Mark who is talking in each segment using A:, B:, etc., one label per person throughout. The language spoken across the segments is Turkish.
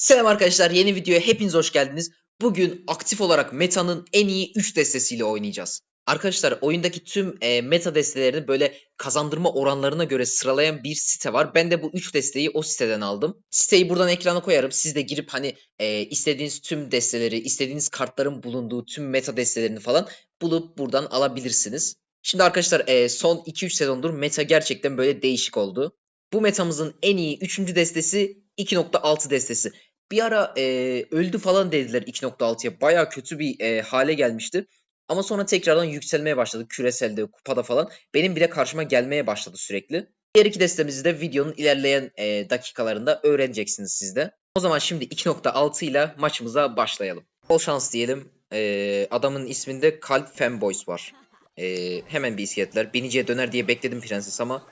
A: Selam arkadaşlar yeni videoya hepiniz hoş geldiniz. Bugün aktif olarak metanın en iyi 3 destesiyle oynayacağız. Arkadaşlar oyundaki tüm e, meta destelerini böyle kazandırma oranlarına göre sıralayan bir site var. Ben de bu 3 desteği o siteden aldım. Siteyi buradan ekrana koyarım. Siz de girip hani e, istediğiniz tüm desteleri, istediğiniz kartların bulunduğu tüm meta destelerini falan bulup buradan alabilirsiniz. Şimdi arkadaşlar e, son 2-3 sezondur meta gerçekten böyle değişik oldu. Bu metamızın en iyi 3. destesi 2.6 destesi. Bir ara e, öldü falan dediler 2.6'ya. Baya kötü bir e, hale gelmişti. Ama sonra tekrardan yükselmeye başladı. Küreselde, kupada falan. Benim bile karşıma gelmeye başladı sürekli. Diğer iki destemizi de videonun ilerleyen e, dakikalarında öğreneceksiniz siz de. O zaman şimdi 2.6 ile maçımıza başlayalım. Bol şans diyelim. E, adamın isminde Kalp Fanboys var. E, hemen bir iskeletler. Biniciye döner diye bekledim prenses ama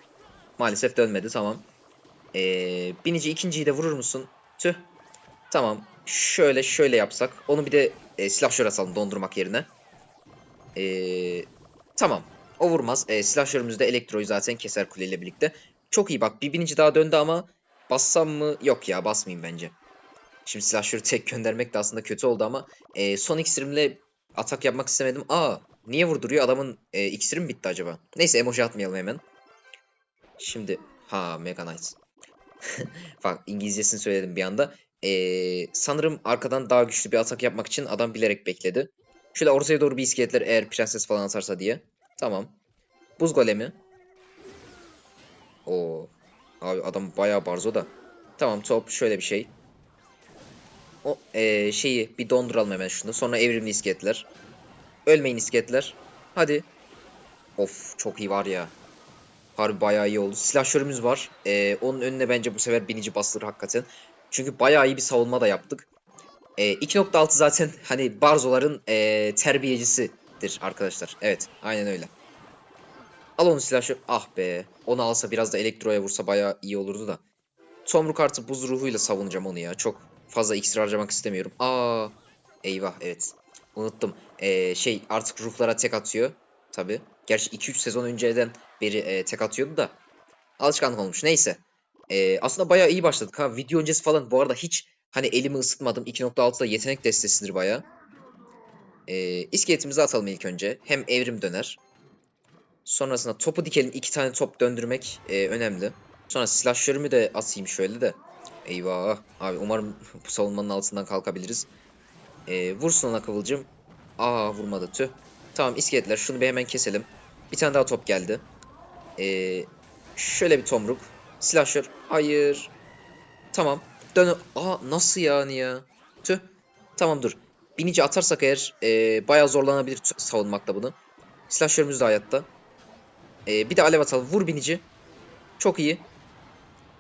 A: maalesef dönmedi. Tamam. E, binici ikinciyi de vurur musun? Tüh. Tamam. Şöyle şöyle yapsak. Onu bir de e, silahşör asalım dondurmak yerine. Ee, tamam. O vurmaz. E, silahşörümüz de elektroyu zaten keser kuleyle birlikte. Çok iyi bak. Bir binici daha döndü ama bassam mı? Yok ya basmayayım bence. Şimdi silahşörü tek göndermek de aslında kötü oldu ama e, son iksirimle atak yapmak istemedim. Aa niye vurduruyor? Adamın e, iksiri bitti acaba? Neyse emoji atmayalım hemen. Şimdi ha Mega Knight. Bak İngilizcesini söyledim bir anda. Ee, sanırım arkadan daha güçlü bir atak yapmak için adam bilerek bekledi. Şöyle ortaya doğru bir iskeletler eğer prenses falan atarsa diye. Tamam. Buz golemi. Oo. Abi adam bayağı barzo da. Tamam top şöyle bir şey. O ee, şeyi bir donduralım hemen şunu. Sonra evrimli iskeletler. Ölmeyin iskeletler. Hadi. Of çok iyi var ya. Harbi bayağı iyi oldu. Silahşörümüz var. Ee, onun önüne bence bu sefer binici bastırır hakikaten. Çünkü bayağı iyi bir savunma da yaptık. E, 2.6 zaten hani Barzoların e, terbiyecisidir arkadaşlar. Evet aynen öyle. Al onu silahşör. Ah be. Onu alsa biraz da elektroya vursa bayağı iyi olurdu da. Tomruk artı buz ruhuyla savunacağım onu ya. Çok fazla iksir harcamak istemiyorum. Aa, eyvah evet. Unuttum. Ee, şey artık ruhlara tek atıyor. Tabi. Gerçi 2-3 sezon önceden beri e, tek atıyordu da. Alışkanlık olmuş. Neyse. Ee, aslında bayağı iyi başladık ha. Video öncesi falan bu arada hiç hani elimi ısıtmadım. 2.6'da yetenek destesidir bayağı. Ee, iskeletimizi atalım ilk önce. Hem evrim döner. Sonrasında topu dikelim. iki tane top döndürmek e, önemli. Sonra silahşörümü de atayım şöyle de. Eyvah. Abi umarım bu savunmanın altından kalkabiliriz. Ee, vursun ona kıvılcım. Aa vurmadı tüh. Tamam iskeletler şunu bir hemen keselim. Bir tane daha top geldi. Ee, şöyle bir tomruk. Silahşör. Hayır. Tamam. Dön. Aa nasıl yani ya? Tüh. Tamam dur. Binici atarsak eğer e, bayağı zorlanabilir savunmakta bunu. Silahşörümüz de hayatta. E, bir de alev atalım. Vur binici. Çok iyi.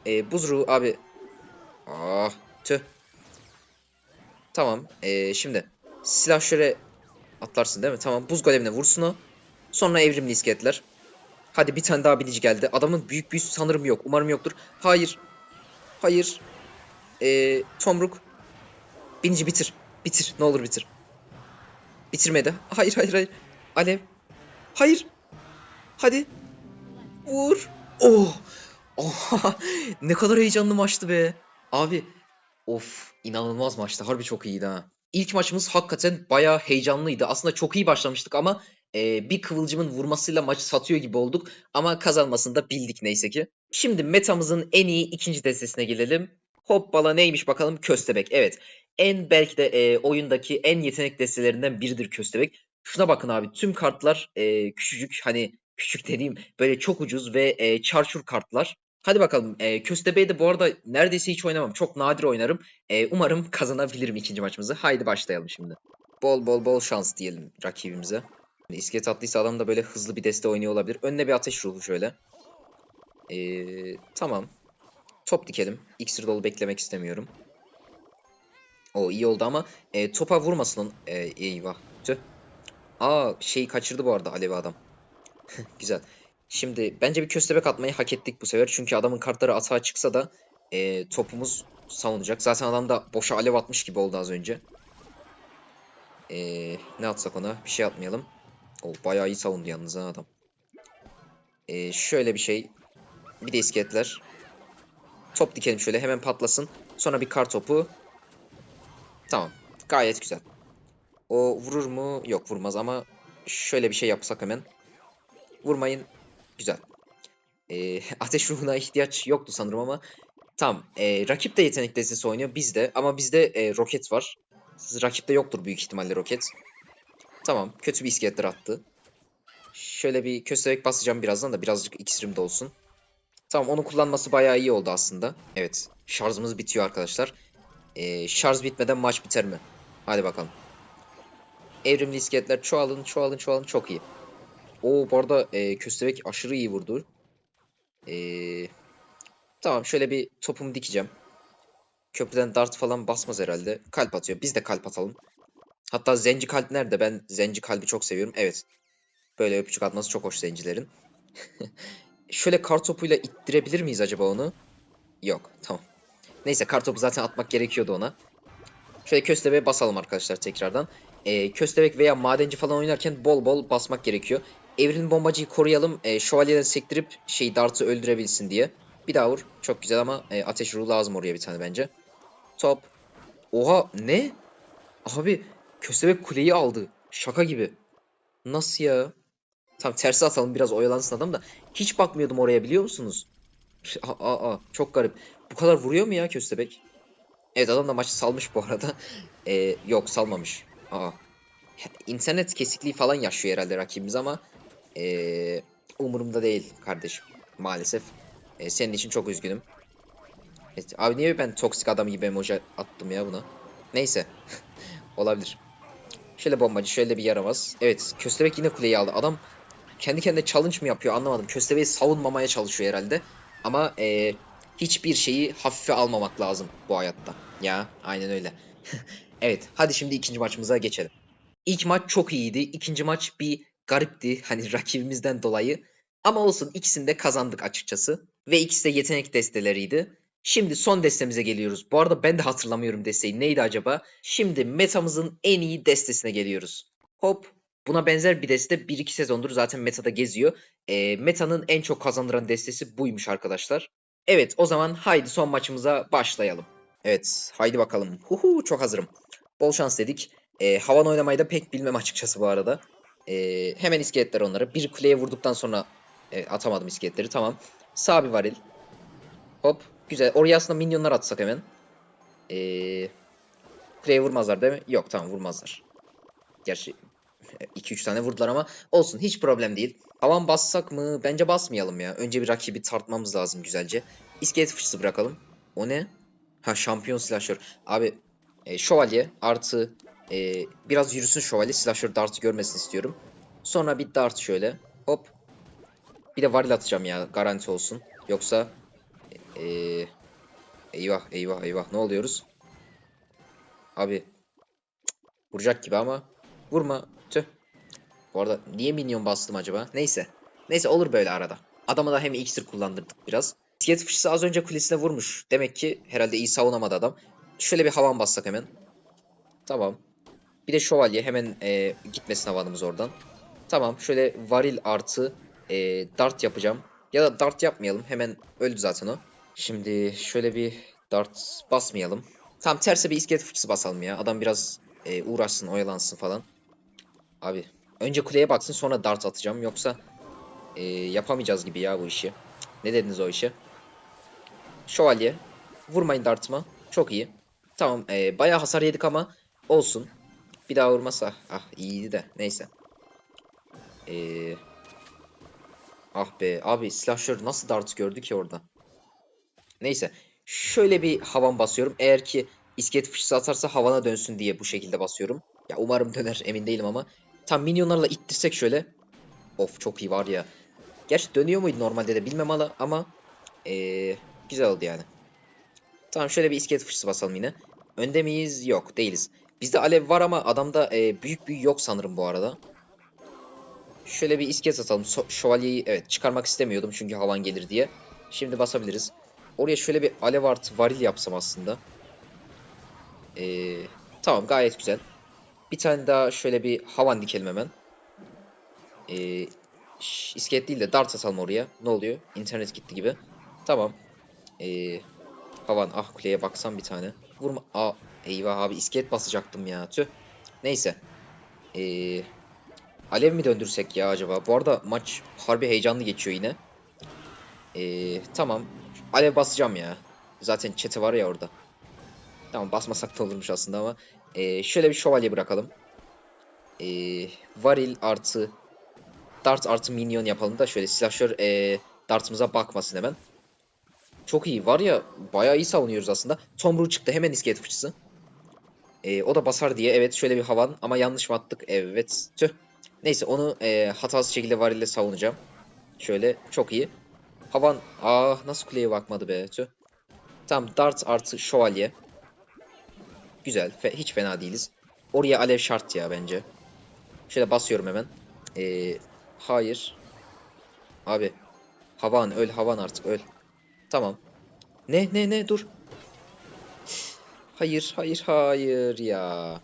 A: E, buz abi. Ah tüh. Tamam. E, şimdi. Silahşöre atlarsın değil mi? Tamam. Buz golemine vursun o. Sonra evrimli iskeletler. Hadi bir tane daha binici geldi. Adamın büyük büyüsü sanırım yok. Umarım yoktur. Hayır. Hayır. Ee, Tomruk. Binici bitir. Bitir. Ne olur bitir. Bitirmedi. Hayır hayır hayır. Alev. Hayır. Hadi. Vur. Oh. Oha. ne kadar heyecanlı maçtı be. Abi. Of. inanılmaz maçtı. Harbi çok iyiydi ha. İlk maçımız hakikaten bayağı heyecanlıydı. Aslında çok iyi başlamıştık ama e, bir kıvılcımın vurmasıyla maçı satıyor gibi olduk. Ama kazanmasını da bildik neyse ki. Şimdi metamızın en iyi ikinci destesine gelelim. Hoppala neymiş bakalım köstebek. Evet en belki de e, oyundaki en yetenek destelerinden biridir köstebek. Şuna bakın abi tüm kartlar e, küçücük hani küçük dediğim böyle çok ucuz ve e, çarçur kartlar. Hadi bakalım e, köstebeği de bu arada neredeyse hiç oynamam. Çok nadir oynarım. E, umarım kazanabilirim ikinci maçımızı. Haydi başlayalım şimdi. Bol bol bol şans diyelim rakibimize. İskelet attıysa adam da böyle hızlı bir deste oynuyor olabilir. Önüne bir ateş ruhu şöyle. Ee, tamam. Top dikelim. İksir dolu beklemek istemiyorum. O iyi oldu ama e, topa vurmasın. E, eyvah. Tüh. Aa şeyi kaçırdı bu arada Alevi adam. Güzel. Şimdi bence bir köstebek atmayı hak ettik bu sefer. Çünkü adamın kartları atağa çıksa da e, topumuz savunacak. Zaten adam da boşa alev atmış gibi oldu az önce. E, ne atsak ona? Bir şey atmayalım. O bayağı iyi savundu yalnız ha adam. E, şöyle bir şey. Bir de iskeletler. Top dikelim şöyle hemen patlasın. Sonra bir kar topu. Tamam. Gayet güzel. O vurur mu? Yok vurmaz ama şöyle bir şey yapsak hemen. Vurmayın. Güzel. Ee, ateş ruhuna ihtiyaç yoktu sanırım ama tamam. Ee, rakip de yetenek destesi oynuyor. Bizde ama bizde e, roket var. Rakipte yoktur büyük ihtimalle roket. Tamam. Kötü bir iskeletler attı. Şöyle bir köstebek basacağım birazdan da birazcık iksirim de olsun. Tamam onu kullanması bayağı iyi oldu aslında. Evet. Şarjımız bitiyor arkadaşlar. Ee, şarj bitmeden maç biter mi? Hadi bakalım. Evrimli iskeletler çoğalın çoğalın çoğalın çok iyi. Oo bu arada e, köstebek aşırı iyi vurdu. Ee, tamam şöyle bir topumu dikeceğim. Köprüden dart falan basmaz herhalde. Kalp atıyor. Biz de kalp atalım. Hatta zenci kalp nerede? Ben zenci kalbi çok seviyorum. Evet. Böyle öpücük atması çok hoş zencilerin. şöyle kar topuyla ittirebilir miyiz acaba onu? Yok. Tamam. Neyse kar topu zaten atmak gerekiyordu ona. Şöyle köstebeğe basalım arkadaşlar tekrardan. Ee, köstebek veya madenci falan oynarken bol bol basmak gerekiyor. Evrim bombacıyı koruyalım. E, şövalyeden sektirip şey dartı öldürebilsin diye. Bir daha vur. Çok güzel ama e, ateş ruhu lazım oraya bir tane bence. Top. Oha ne? Abi köstebek kuleyi aldı. Şaka gibi. Nasıl ya? Tamam tersi atalım biraz oyalansın adam da. Hiç bakmıyordum oraya biliyor musunuz? Aa, aa, çok garip. Bu kadar vuruyor mu ya köstebek? Evet adam da maçı salmış bu arada. Ee, yok salmamış. Aa. İnternet kesikliği falan yaşıyor herhalde rakibimiz ama ee, umurumda değil kardeşim. Maalesef. Ee, senin için çok üzgünüm. Evet, abi niye ben toksik adam gibi emoji attım ya buna? Neyse. Olabilir. Şöyle bombacı, şöyle bir yaramaz. Evet, köstebek yine kuleyi aldı. Adam kendi kendine challenge mı yapıyor anlamadım. Köstebeği savunmamaya çalışıyor herhalde. Ama ee, hiçbir şeyi hafife almamak lazım bu hayatta. Ya aynen öyle. evet hadi şimdi ikinci maçımıza geçelim. İlk maç çok iyiydi. İkinci maç bir garipti hani rakibimizden dolayı. Ama olsun ikisini de kazandık açıkçası. Ve ikisi de yetenek desteleriydi. Şimdi son destemize geliyoruz. Bu arada ben de hatırlamıyorum desteği. Neydi acaba? Şimdi metamızın en iyi destesine geliyoruz. Hop. Buna benzer bir deste 1-2 sezondur zaten metada geziyor. E, meta'nın en çok kazandıran destesi buymuş arkadaşlar. Evet o zaman haydi son maçımıza başlayalım. Evet haydi bakalım. Huhu çok hazırım. Bol şans dedik. E, havan oynamayı da pek bilmem açıkçası bu arada. E, hemen iskeletler onları. Bir kuleye vurduktan sonra e, atamadım iskeletleri tamam. Sağ bir varil. Hop güzel. Oraya aslında minyonlar atsak hemen. E, kuleye vurmazlar değil mi? Yok tamam vurmazlar. Gerçi 2-3 tane vurdular ama olsun hiç problem değil. Havan bassak mı? Bence basmayalım ya. Önce bir rakibi tartmamız lazım güzelce. İskelet fıçısı bırakalım. O ne? Ha şampiyon silahşör. Abi e, şövalye artı e, biraz yürüsün şövalye silahşör dartı görmesini istiyorum. Sonra bir dart şöyle. Hop. Bir de varil atacağım ya garanti olsun. Yoksa e, eyvah eyvah eyvah ne oluyoruz? Abi vuracak gibi ama vurma. Tüh. Bu arada niye minyon bastım acaba? Neyse. Neyse olur böyle arada. Adama da hem iksir kullandırdık biraz. İskelet fıçısı az önce kulesine vurmuş. Demek ki herhalde iyi savunamadı adam. Şöyle bir havan bassak hemen. Tamam. Bir de şövalye hemen e, gitmesin havanımız oradan. Tamam şöyle varil artı e, dart yapacağım. Ya da dart yapmayalım. Hemen öldü zaten o. Şimdi şöyle bir dart basmayalım. Tamam terse bir iskelet fıçısı basalım ya. Adam biraz e, uğraşsın oyalansın falan. Abi önce kuleye baksın sonra dart atacağım. Yoksa e, yapamayacağız gibi ya bu işi. Ne dediniz o işe? Şövalye. Vurmayın dartıma. Çok iyi. Tamam e, bayağı hasar yedik ama olsun. Bir daha vurmasa. Ah iyiydi de neyse. Eee... Ah be abi silahşör nasıl dart gördü ki orada. Neyse. Şöyle bir havan basıyorum. Eğer ki iskelet fıçısı atarsa havana dönsün diye bu şekilde basıyorum. Ya umarım döner emin değilim ama. Tam minyonlarla ittirsek şöyle. Of çok iyi var ya. Gerçi dönüyor muydu normalde de bilmem ama ee, güzel oldu yani. Tamam şöyle bir iskelet fıçısı basalım yine. Önde miyiz? Yok değiliz. Bizde alev var ama adamda e, büyük büyük yok sanırım bu arada. Şöyle bir iskelet atalım. So şövalyeyi evet çıkarmak istemiyordum çünkü havan gelir diye. Şimdi basabiliriz. Oraya şöyle bir alev artı varil yapsam aslında. Ee, tamam gayet güzel. Bir tane daha şöyle bir havan dikelim hemen. Ee, iskelet değil de dart atalım oraya. Ne oluyor? İnternet gitti gibi. Tamam. Ee, havan ah kuleye baksam bir tane. Vurma. Aa Eyvah abi iskelet basacaktım ya. Tüh. Neyse. Ee, alev mi döndürsek ya acaba? Bu arada maç harbi heyecanlı geçiyor yine. Ee, tamam. Alev basacağım ya. Zaten chat'i var ya orada. Tamam basmasak da olurmuş aslında ama. ee, şöyle bir şövalye bırakalım. Ee, varil artı dart artı minyon yapalım da şöyle silahşör ee, dartımıza bakmasın hemen. Çok iyi var ya bayağı iyi savunuyoruz aslında. Tomru çıktı hemen iskelet fıçısı. Ee, o da basar diye evet şöyle bir havan ama yanlış mı attık? Evet tüh. Neyse onu ee, hatasız şekilde varille savunacağım. Şöyle çok iyi. Havan ah nasıl kuleye bakmadı be tüh. Tamam dart artı şövalye. Güzel fe- hiç fena değiliz. Oraya alev şart ya bence. Şöyle basıyorum hemen. Ee, hayır. Abi. Havan öl havan artık öl. Tamam. Ne ne ne dur. Hayır hayır hayır ya.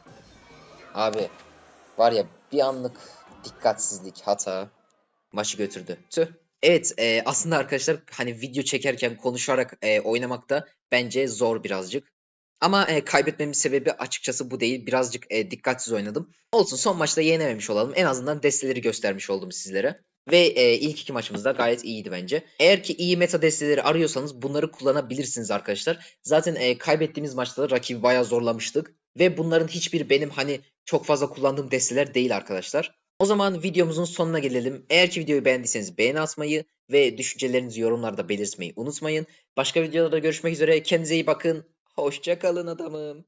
A: Abi var ya bir anlık dikkatsizlik hata maçı götürdü. Tüh. Evet e, aslında arkadaşlar hani video çekerken konuşarak e, oynamak da bence zor birazcık. Ama e, kaybetmemin sebebi açıkçası bu değil. Birazcık e, dikkatsiz oynadım. Olsun son maçta yenememiş olalım. En azından desteleri göstermiş oldum sizlere. Ve e, ilk iki maçımız da gayet iyiydi bence. Eğer ki iyi meta desteleri arıyorsanız bunları kullanabilirsiniz arkadaşlar. Zaten e, kaybettiğimiz maçta da rakibi bayağı zorlamıştık. Ve bunların hiçbiri benim hani çok fazla kullandığım desteler değil arkadaşlar. O zaman videomuzun sonuna gelelim. Eğer ki videoyu beğendiyseniz beğeni atmayı ve düşüncelerinizi yorumlarda belirtmeyi unutmayın. Başka videolarda görüşmek üzere. Kendinize iyi bakın. Hoşça kalın adamım.